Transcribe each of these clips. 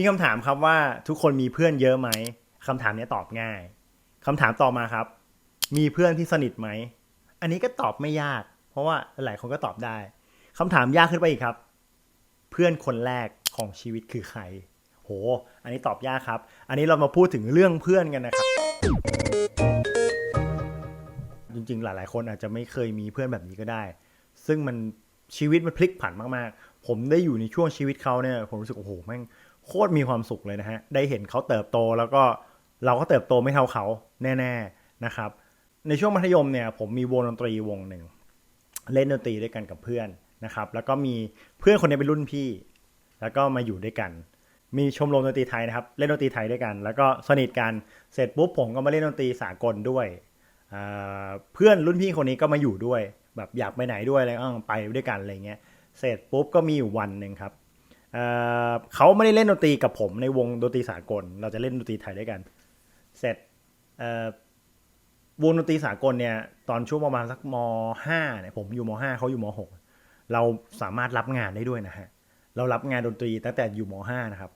มีคำถามครับว่าทุกคนมีเพื่อนเยอะไหมคำถามนี้ตอบง่ายคำถามต่อมาครับ มีเพื่อนที่สนิทไหม อันนี้ก็ตอบไม่ยาก เพราะว่าหลายคนก็ตอบได้คำถามยากขึ้นไปอีกครับ เพื่อนคนแรกของชีวิตคือใคร โห อันนี้ตอบยากครับ อันนี้เรามาพูดถึงเรื่องเพื่อนกันนะครับ จริงๆ หลายๆ คนอาจจะไม่เคยมีเพื่อนแบบนี้ก็ได้ ซึ่งมันชีวิตมันพลิกผันมากๆ ผมได้อยู่ในช่วงชีวิตเขาเนี่ย ผมรู้สึกโอ้โห แม่ง โคตรมีความสุขเลยนะฮะ ได้เห็นเขาเติบโตแล้วก็เราก็เติบโตไม่เท่าเขาแน่ๆนะครับ ในช่วงมัธยมเนี่ยผมมีวงดนตรีวงหนึ่งเล่นดนตรีด้วยกันกับเพื่อนนะครับ แล้วก็มีเพื่อนคนนี้เป็นรุ่นพี่ แล้วก็มาอยู่ด้วยกัน มีชมรมดนตรีไทยนะครับ เล่นดนตรีไทยด้วยกัน แล้วก็สนิทกัน เสร็จปุ๊บผมก็มาเล่นดนตรีสากลด้วย เพื่อนรุ่นพี่คนนี้ก็มาอยู่ด้วย แบบอยากไปไหนด้วยอะไรก็ไปด้วยกันอะไรเงี้ย เสร็จปุ๊บก็มีอยู่วันหนึ่งครับ เขาไม่ได้เล่นดนตรีกับผมในวงดนตรีสากล เราจะเล่นดนตรีไทยด้วยกัน เสร็จวงดนตรีสากลเนี่ย ตอนช่วงประมาณสักมห้าเนี่ยผมอยู่มห้าเขาอยู่มหกเราสามารถรับงานได้ด้วยนะฮะ เรารับงานดนตรีตั้งแต่อยู่มห้านะครับ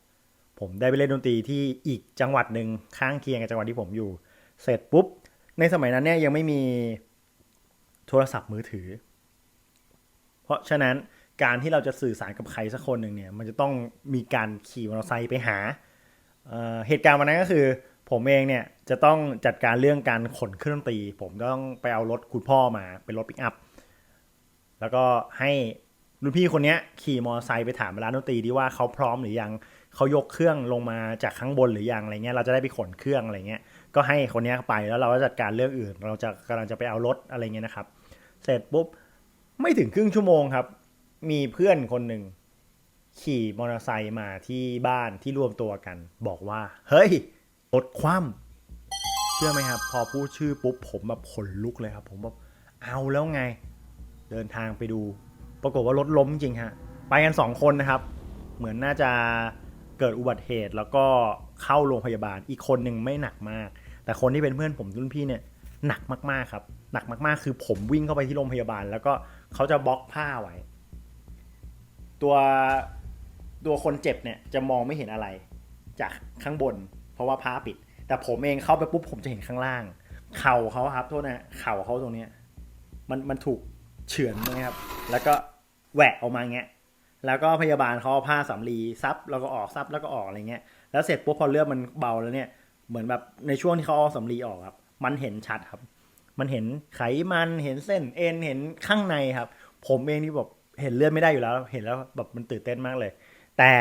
ผมได้ไปเล่นดนตรีที่อีกจังหวัดหนึ่งข้างเคียงกับจังหวัดที่ผมอยู่ เสร็จปุ๊บ ในสมัยนั้นเนี่ยยังไม่มีโทรศัพท์มือถือ เพราะฉะนั้น การที่เราจะสื่อสารกับใครสักคนหนึ่งเนี่ย มันจะต้องมีการขี่มอเตอร์ไซค์ไปหาเเหตุการณ์วันนั้นก็คือ ผมเองเนี่ยจะต้องจัดการเรื่องการขนเครื่องดนตรี ผมต้องไปเอารถคุณพ่อมาเป็นรถปิกอัพแล้วก็ให้รุ่นพี่คนนี้ขี่มอเตอร์ไซค์ไปถามร้านดนตรีดีว่าเขาพร้อมหรือยังเขายกเครื่องลงมาจากข้างบนหรือยังอะไรเงี้ยเราจะได้ไปขนเครื่องอะไรเงี้ยก็ให้คนนี้ไปแล้วเราก็จัดการเรื่องอื่น เราจะกำลังจะไปเอารถอะไรเงี้ยนะครับ เสร็จปุ๊บไม่ถึงครึ่งชั่วโมงครับ มีเพื่อนคนหนึ่งขี่มอเตอร์ไซค์มาที่บ้านที่รวมตัวกัน บอกว่า เฮ้ยรถคว่ำเชื่อไหมครับ พอพูดชื่อปุ๊บผมแบบขนลุกเลยครับ ผมแบบเอาแล้วไง เดินทางไปดู ปรากฏว่ารถล้มจริงฮะ ไปกันสองคนนะครับ เหมือนน่าจะเกิดอุบัติเหตุแล้วก็เข้าโรงพยาบาลอีกคนหนึ่งไม่หนักมาก แต่คนที่เป็นเพื่อนผมรุ่นพี่เนี่ยหนักมากๆครับ หนักมากๆ คือผมวิ่งเข้าไปที่โรงพยาบาล แล้วก็เขาจะบล็อกผ้าไว้ ตัวตัวคนเจ็บเนี่ยจะมองไม่เห็นอะไร จากข้างบน เพราะว่าผ้าปิด แต่ผมเองเข้าไปปุ๊บผมจะเห็นข้างล่าง เข่าเขาครับโทษนะเข่าเขาตรงเนี้ยมันมันถูกเฉือนนะครับ แล้วก็แหวกออกมาเงี้ยแล้วก็พยาบาลเขาเอาผ้าสำลีซับแล้วก็ออกซับแล้วก็ออกอะไรเงี้ยแล้วเสร็จปุ๊บพอเลือดมันเบาแล้วเนี่ยเหมือนแบบในช่วงที่เขาเอาสำลีออกครับ มันเห็นชัดครับ มันเห็นไขมันเห็นเส้นเอ็นเห็นข้างในครับ ผมเองที่แบบ เห็นเลือดไม่ได้อยู่แล้ว เห็นแล้วแบบมันตื่นเต้นมากเลย แต่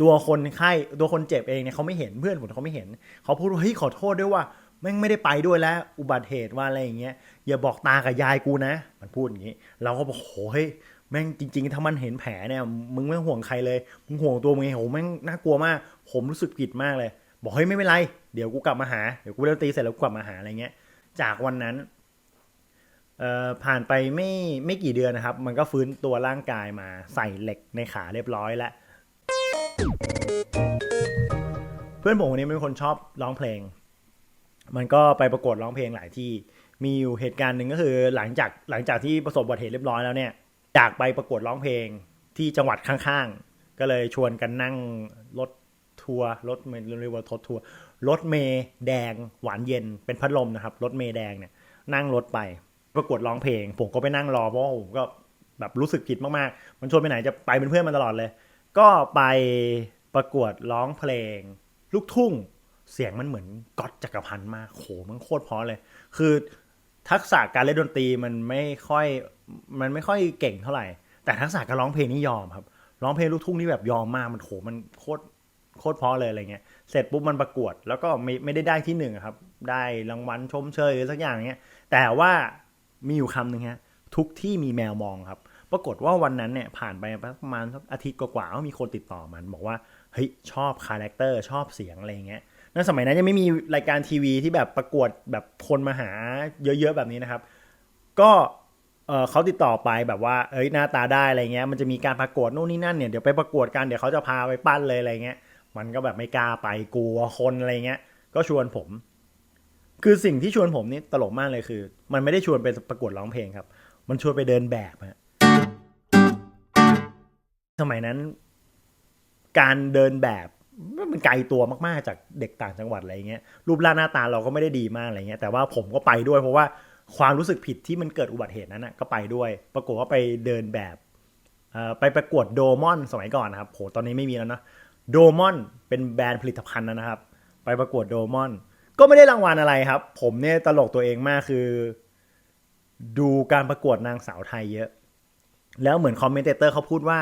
ตัวคนไข้ตัวคนเจ็บเองเนี่ยเขาไม่เห็นเพื่อนผมเขาไม่เห็น เขาพูดว่าเฮ้ยขอโทษด้วยว่าแม่งไม่ได้ไปด้วยแล้ว อุบัติเหตุว่าอะไรอย่างเงี้ยอย่าบอกตากับยายกูนะ มันพูดอย่างงี้ เราก็บอกโหเฮ้ยแม่งจริง ๆ ถ้ามันเห็นแผลเนี่ย มึงไม่ห่วงใครเลยมึงห่วงตัวมึงเองโหแม่งน่ากลัวมาก ผมรู้สึกผิดมากเลย บอกเฮ้ยไม่เป็นไรเดี๋ยวกูกลับมาหาเดี๋ยวกูเล่นตีเสร็จแล้วกลับมาหาอะไรเงี้ย จากวันนั้น ผ่านไปไม่ไม่กี่เดือนนะครับ มันก็ฟื้นตัวร่างกายมาใส่เหล็กในขาเรียบร้อยแล้ว เพื่อนผมคนนี้เป็นคนชอบร้องเพลง มันก็ไปประกวดร้องเพลงหลายที่มีอยู่เหตุการณ์หนึ่งก็คือหลังจากหลังจากที่ประสบอุบัติเหตุเรียบร้อยแล้วเนี่ยอยากไปประกวดร้องเพลงที่จังหวัดข้างๆ ก็เลยชวนกันนั่งรถทัวร์รถเมล์เรียกว่ารถทัวร์รถเมย์แดงหวานเย็นเป็นพัดลมนะครับรถเมย์แดงเนี่ยนั่งรถไป ประกวดร้องเพลง ผมก็ไปนั่งรอเพราะว่าผมก็แบบรู้สึกผิดมากๆ มันชวนไปไหนจะไปเป็นเพื่อนมันตลอดเลย ก็ไปประกวดร้องเพลง ลูกทุ่งเสียงมันเหมือนก๊อตจักรพันธ์มากโหมันโคตรเพราะเลย คือทักษะการเล่นดนตรีมันไม่ค่อยมันไม่ค่อยเก่งเท่าไหร่ แต่ทักษะการร้องเพลงนี่ยอมครับ ร้องเพลงลูกทุ่งนี่แบบยอมมากมันโหมันโคตรโคตรเพราะเลยอะไรเงี้ย เสร็จปุ๊บมันประกวดแล้วก็ไม่ไม่ได้ได้ที่หนึ่งครับ ได้รางวัลชมเชยหรือสักอย่างเงี้ย แต่ว่า มีอยู่คำหนึ่งฮะทุกที่มีแมวมองครับ ปรากฏว่าวันนั้นเนี่ยผ่านไปประมาณอาทิตย์กว่าๆก็มีคนติดต่อมัน บอกว่าเฮ้ยชอบคาแรคเตอร์ชอบเสียงอะไรเงี้ยนั่นสมัยนั้นยังไม่มีรายการทีวีที่แบบประกวดแบบคนมาหาเยอะๆแบบนี้นะครับ ก็เออเขาติดต่อไปแบบว่าเอ้ยหน้าตาได้อะไรเงี้ยมันจะมีการประกวดโน่นนี่นั่นเนี่ยเดี๋ยวไปประกวดกันเดี๋ยวเขาจะพาไปปั้นเลยอะไรเงี้ยมันก็แบบไม่กล้าไปกลัวคนอะไรเงี้ยก็ชวนผม คือสิ่งที่ชวนผมนี่ตลกมากเลยคือ มันไม่ได้ชวนไปประกวดร้องเพลงครับ มันชวนไปเดินแบบฮะสมัยนั้น การเดินแบบมันไกลตัวมากๆ จากเด็กต่างจังหวัดอะไรเงี้ยรูปร่างหน้าตาเราก็ไม่ได้ดีมากอะไรเงี้ยแต่ว่าผมก็ไปด้วยเพราะว่าความรู้สึกผิดที่มันเกิดอุบัติเหตุนั้นนะก็ไปด้วย ปรากฏว่าไปเดินแบบไปประกวดโดมอนสมัยก่อนนะครับโหตอนนี้ไม่มีแล้วนะโดมอนเป็นแบรนด์ผลิตภัณฑ์นะครับ ไปประกวดโดมอน ก็ไม่ได้รางวัลอะไรครับ ผมเนี่ยตลกตัวเองมากคือ ดูการประกวดนางสาวไทยเยอะ แล้วเหมือนคอมเมนเตอร์เขาพูดว่า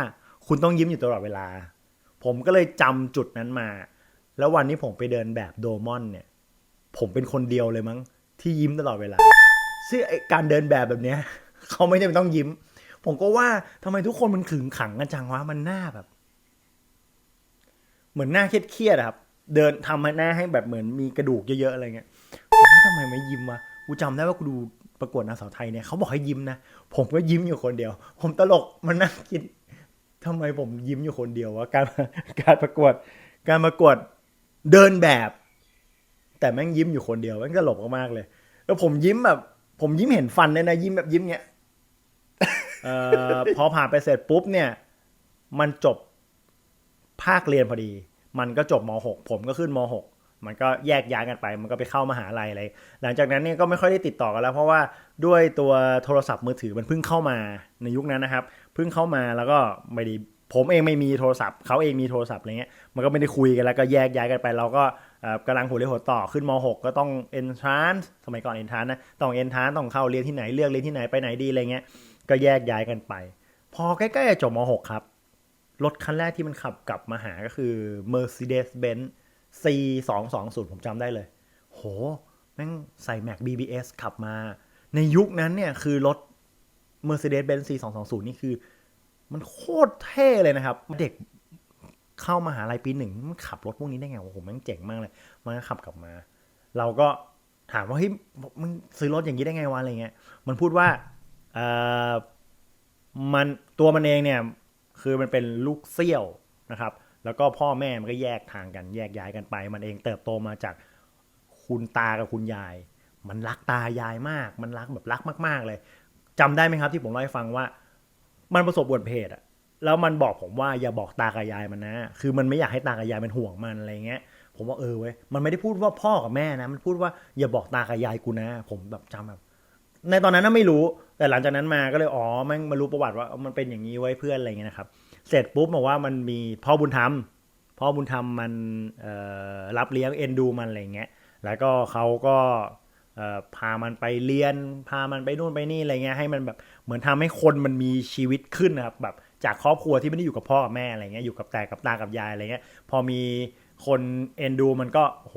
คุณต้องยิ้มอยู่ตลอดเวลา ผมก็เลยจำจุดนั้นมา แล้ววันนี้ผมไปเดินแบบโดมอนเนี่ย ผมเป็นคนเดียวเลยมั้ง ที่ยิ้มตลอดเวลาซึ่งการเดินแบบแบบเนี้ยเขาไม่จำเป็นต้องยิ้ม ผมก็ว่าทำไมทุกคนมันขึงขังกันจังวะมันหน้าแบบ เหมือนหน้าเครียดๆครับ เดินทำให้หน้าให้แบบเหมือนมีกระดูกเยอะๆอะไรเงี้ยทำไมไม่ยิ้มวะกูจำได้ว่ากูดูประกวดนางสาวไทยเนี่ยเขาบอกให้ยิ้มนะผมก็ยิ้มอยู่คนเดียว ผมตลกมันนั่งคิดทำไมผมยิ้มอยู่คนเดียววะการการประกวด การประกวดเดินแบบ แต่แม่งยิ้มอยู่คนเดียวแม่งตลกมากเลย แล้วผมยิ้มแบบ ผมยิ้มเห็นฟันเลยนะยิ้มแบบยิ้มเนี้ยออพอผ่านไปเสร็จปุ๊บเนี่ย มันจบภาคเรียนพอดี มันก็จบม .6 ผมก็ขึ้นม .6 มันก็แยกย้ายกันไป มันก็ไปเข้ามหาลัยอะไร หลังจากนั้นเนี่ยก็ไม่ค่อยได้ติดต่อกันแล้ว เพราะว่าด้วยตัวโทรศัพท์มือถือมันเพิ่งเข้ามาในยุคนั้นนะครับ เพิ่งเข้ามาแล้วก็ไม่ได้ผมเองไม่มีโทรศัพท์เขาเองมีโทรศัพท์อะไรเงี้ยมันก็ไม่ได้คุยกันแล้วก็แยกย้ายกันไป เราก็กำลังหัวเรียวหัวต่อขึ้นม .6 ก็ต้อง entrance สมัยก่อน entrance นะต้อง entrance ต้องเข้าเรียนที่ไหนเลือกเรียนที่ไหนไปไหนดีอะไรเงี้ยก็แยกย้ายกันไป พอใกล้ๆจะจบม .6 ครับ รถคันแรกที่มันขับกลับมาหาก็คือ Mercedes-Benz C 2 2 0 ผมจำได้เลย โห แม่งใส่ Mac BBS ขับมา ในยุคนั้นเนี่ยคือรถ Mercedes-Benz C 2 2 0 นี่คือ มันโคตรเท่เลยนะครับ เด็กเข้ามาหาลัยปีหนึ่งมันขับรถพวกนี้ได้ไงโอ้โหแม่งเจ๋งมากเลย มันก็ขับกลับมา เราก็ถามว่าเฮ้ยมึงซื้อรถอย่างนี้ได้ไงวะอะไรเงี้ย มันพูดว่าเอ่อมันตัวมันเองเนี่ย คือมันเป็นลูกเซี่ยวนะครับ แล้วก็พ่อแม่มันก็แยกทางกันแยกย้ายกันไป มันเองเติบโตมาจากคุณตากับคุณยาย มันรักตายายมาก มันรักแบบรักมาก ๆ เลยจำได้ไหมครับที่ผมเล่าให้ฟังว่า มันประสบอุบัติเหตุอะแล้วมันบอกผมว่าอย่าบอกตากับยายมันนะ คือมันไม่อยากให้ตากับยายมันห่วงมันอะไรเงี้ย ผมว่าเออเว้ย มันไม่ได้พูดว่าพ่อกับแม่นะ มันพูดว่าอย่าบอกตากับยายกูนะ ผมแบบจำแบบ ในตอนนั้นน่ะไม่รู้ แต่หลังจากนั้นมาก็เลยอ๋อแม่งมารู้ประวัติว่ามันเป็นอย่างนี้ไว้เพื่อนอะไรเงี้ยนะครับ เสร็จปุ๊บบอกว่ามันมีพ่อบุญธรรมพ่อบุญธรรมมันรับเลี้ยงเอ็นดูมันอะไรเงี้ย แล้วก็เขาก็พามันไปเรียน พามันไปนู่นไปนี่อะไรเงี้ยให้มันแบบเหมือนทำให้คนมันมีชีวิตขึ้นนะครับแบบจากครอบครัวที่ไม่ได้อยู่กับพ่อกับแม่อะไรเงี้ยอยู่กับแต่กับตากับยายอะไรเงี้ยพอมีคนเอ็นดูมันก็โห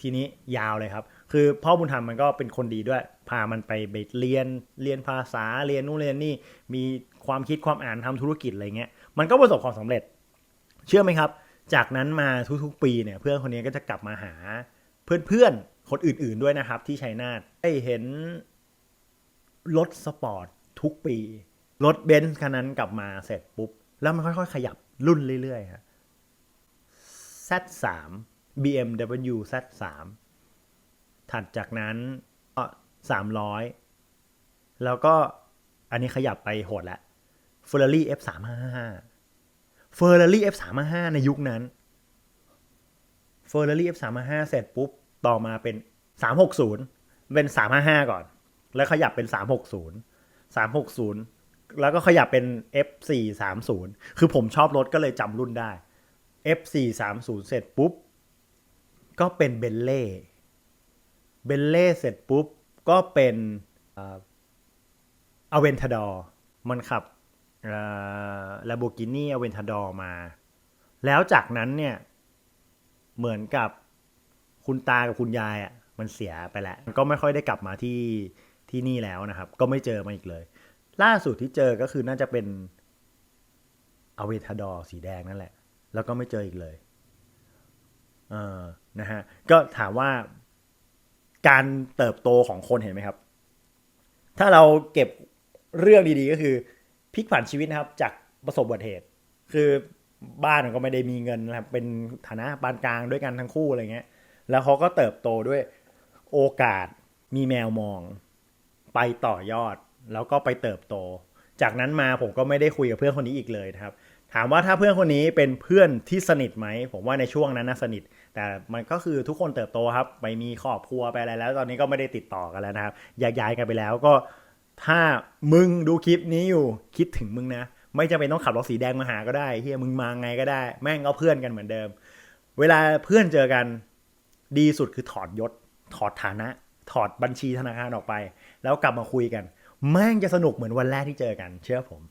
ทีนี้ยาวเลยครับ คือพ่อบุญธรรมมันก็เป็นคนดีด้วย พามันไปไปเรียนเรียนภาษาเรียนนู่นเรียนนี่มีความคิดความอ่านทำธุรกิจอะไรเงี้ยมันก็ประสบความสำเร็จ เชื่อไหมครับ จากนั้นมาทุกๆ ปีเนี่ยเพื่อนคนนี้ก็จะกลับมาหาเพื่อนๆคนอื่นๆด้วยนะครับ ที่ชัยนาทได้เห็นรถสปอร์ตทุกปีรถเบนซ์คันนั้นกลับมาเสร็จปุ๊บ แล้วมันค่อยๆ ขยับรุ่นเรื่อยๆฮะ Z3 BMW Z3 ถัดจากนั้นก็สามร้อยแล้วก็อันนี้ขยับไปโหดละเฟอร์รารี่ F สามห้าห้าเฟอร์รารี่ F สามห้าห้าในยุคนั้นเฟอร์รารี่ F สามห้าเสร็จปุ๊บ ต่อมาเป็นสามหกศูนย์เป็นสามห้าห้าก่อน แล้วขยับเป็นสามหกศูนย์สามหกศูนย์แล้วก็ขยับเป็น F สี่สามศูนย์คือผมชอบรถก็เลยจำรุ่นได้ F สี่สามศูนย์เสร็จปุ๊บ ก็เป็นเบนเล่ เบนเล่เสร็จปุ๊บ ก็เป็นอเวนทาดอร์มันขับลาโบกินี่อเวนทาดอร์มา แล้วจากนั้นเนี่ย เหมือนกับคุณตากับคุณยายอะมันเสียไปแล้วก็ไม่ค่อยได้กลับมาที่ที่นี่แล้วนะครับ ก็ไม่เจอมาอีกเลย ล่าสุดที่เจอก็คือน่าจะเป็นอเวนทาดอร์สีแดงนั่นแหละ แล้วก็ไม่เจออีกเลย เออนะฮะ ก็ถามว่า การเติบโตของคนเห็นไหมครับ ถ้าเราเก็บเรื่องดีๆก็คือพลิกผันชีวิตนะครับ จากประสบอุบัติเหตุ คือบ้านก็ไม่ได้มีเงินนะครับเป็นฐานะปานกลางด้วยกันทั้งคู่อะไรเงี้ย แล้วเขาก็เติบโตด้วยโอกาสมีแมวมอง ไปต่อยอด แล้วก็ไปเติบโต จากนั้นมาผมก็ไม่ได้คุยกับเพื่อนคนนี้อีกเลยนะครับ ถามว่าถ้าเพื่อนคนนี้เป็นเพื่อนที่สนิทไหมผมว่าในช่วงนั้นน่ะสนิทแต่มันก็คือทุกคนเติบโตครับ ไปมีครอบครัวไปอะไรแล้ว ตอนนี้ก็ไม่ได้ติดต่อกันแล้วนะครับแยกย้ายกันไปแล้วก็ ถ้ามึงดูคลิปนี้อยู่คิดถึงมึงนะ ไม่จำเป็นต้องขับรถสีแดงมาหาก็ได้เฮียมึงมาไงก็ได้ แม่งก็เพื่อนกันเหมือนเดิม เวลาเพื่อนเจอกันดีสุดคือถอดยศ ถอดฐานะ ถอดบัญชีธนาคารออกไป แล้วกลับมาคุยกัน แม่งจะสนุกเหมือนวันแรกที่เจอกัน เชื่อผม